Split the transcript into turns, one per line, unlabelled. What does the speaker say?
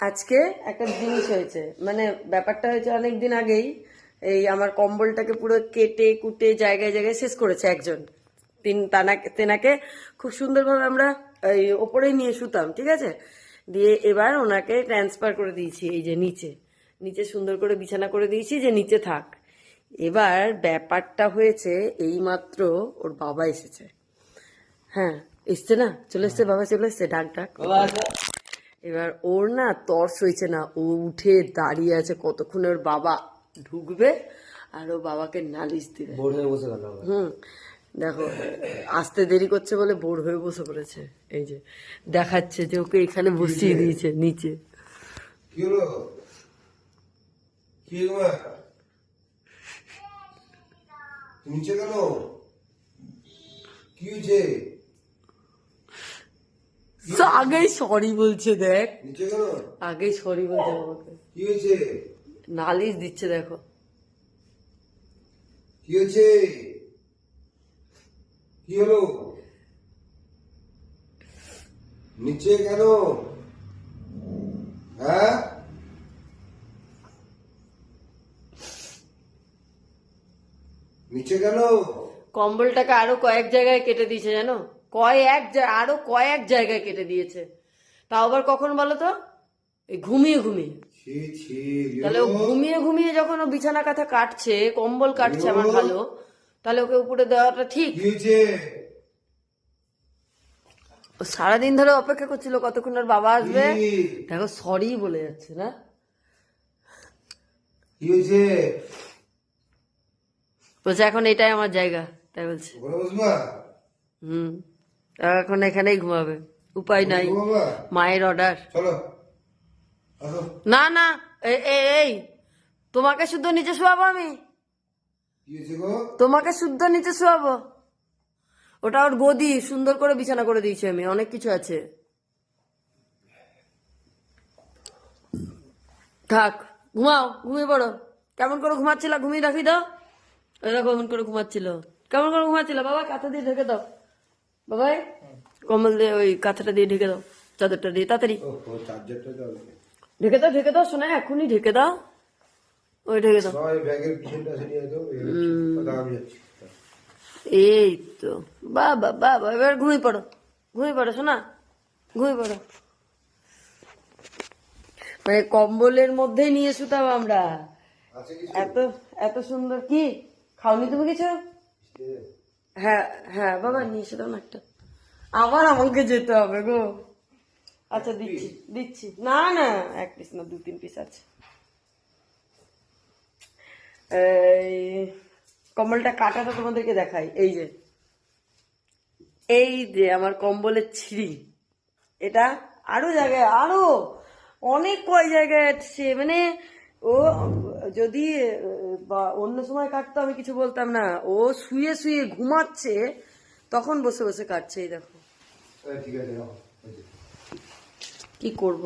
আজকে একটা জিনিস হয়েছে। মানে ব্যাপারটা হয়েছে অনেক দিন আগেই এই আমার কম্বলটাকে পুরো কেটে কুটে জায়গায় জায়গায় শেষ করেছে একজন। তিন তানাকে তেনাকে খুব সুন্দরভাবে আমরা এই ওপরেই নিয়ে শুতাম ঠিক আছে? দিয়ে এবার ওনাকে ট্রান্সফার করে দিয়েছি এই যে নিচে। নিচে সুন্দর করে বিছানা করে দিয়েছি যে নিচে থাক। এবার ব্যাপারটা হয়েছে এইমাত্র ওর বাবা এসেছে। হ্যাঁ এসছে না? চলে এসছে? বাবা চলে এসছে? ডাক ডাক। এবার ওর না তর্স হয়েছে না ও উঠে দাঁড়িয়ে আছে কতক্ষণ ওর বাবা ঢুকবে আর ও বাবাকে নালিশ দিবে।
বোর হয়ে বসে গেল
হুম দেখো আসতে দেরি করছে বলে বোর হয়ে বসে পড়েছে। এই যে দেখাচ্ছে যে ওকে এখানে বসিয়ে দিয়েছে নিচে।
কি হলো? কি হলো মা? নিচে কেন? কি হয়েছে?
আগেই সরি বলছে দেখ।
নিচে
আগেই সরি বলছে আমাকে।
কি হয়েছে?
নালিশ দিচ্ছে দেখো।
কি হয়েছে? কি হলো? নিচে কেন? হ্যাঁ? নিচে
কম্বলটাকে আরও কয়েক জায়গায় কেটে দিয়েছে জানো? কয়েক আরও কয়েক জায়গায় কেটে দিয়েছে। তাও আবার কখন বলো তো? এই ঘুমিয়ে ঘুমিয়ে। তাহলে ও ঘুমিয়ে ঘুমিয়ে যখন ও বিছানা কাঁথা কাটছে কম্বল কাটছে আমার ভালো তাহলে ওকে উপরে দেওয়াটা ঠিক? সারাদিন ধরে অপেক্ষা করছিল কতক্ষণ ওর বাবা আসবে? দেখো সরি বলে যাচ্ছে না? বলছে এখন এটাই আমার জায়গা তাই বলছে।
ওখানে
হুম এখন এখানেই ঘুমাবে। উপায় নাই। মায়ের অর্ডার না না এই। তোমাকে শুদ্ধ নিচে শোয়াবো আমি। তোমাকে শুদ্ধ নিচে শোয়াবো। ওটা ওর গদি সুন্দর করে বিছানা করে দিয়েছি আমি। অনেক কিছু আছে। থাক ঘুমাও ঘুমিয়ে পড়ো। কেমন করে ঘুমাচ্ছিল? ঘুমিয়ে রাখি দাও এরা কেমন করে ঘুমাচ্ছিল। কেমন করে ঘুমাচ্ছিল? বাবা কাঁথা দিয়ে ঢেকে দাও। বাবাই কম্বল দিয়ে ওই কাঁথাটা দিয়ে ঢেকে দাও চাদরটা দিয়ে তাড়াতাড়ি। ঢেকে দাও ঢেকে দাও শোনা এখনই ঢেকে দাও। ওই ঢেকে দাও।
এই
তো বাবা বাবা এবার ঘুমিয়ে পড়ো ঘুমিয়ে পড়ো শোনা ঘুমিয়ে পড়ো। মানে কম্বলের মধ্যেই নিয়ে শুতাম আমরা। এত এত সুন্দর কি? খাওনি তুমি কিছু? হ্যাঁ হ্যাঁ বাবা নিয়ে এসে দাও না একটা আবার আমাকে যেতে হবে গো। আচ্ছা দিচ্ছি দিচ্ছি। না না এক পিস না দু তিন পিস আছে। এই কম্বলটা কাটাটা তোমাদেরকে দেখাই। এই যে। এই যে আমার কম্বলের ছিঁড়ি। এটা আরও জায়গায় আরও অনেক কয় জায়গায় আছে। মানে ও যদি বা অন্য সময় কাটতো আমি কিছু বলতাম না। ও শুয়ে শুয়ে ঘুমাচ্ছে তখন বসে বসে কাটছে এই দেখো। কি করব?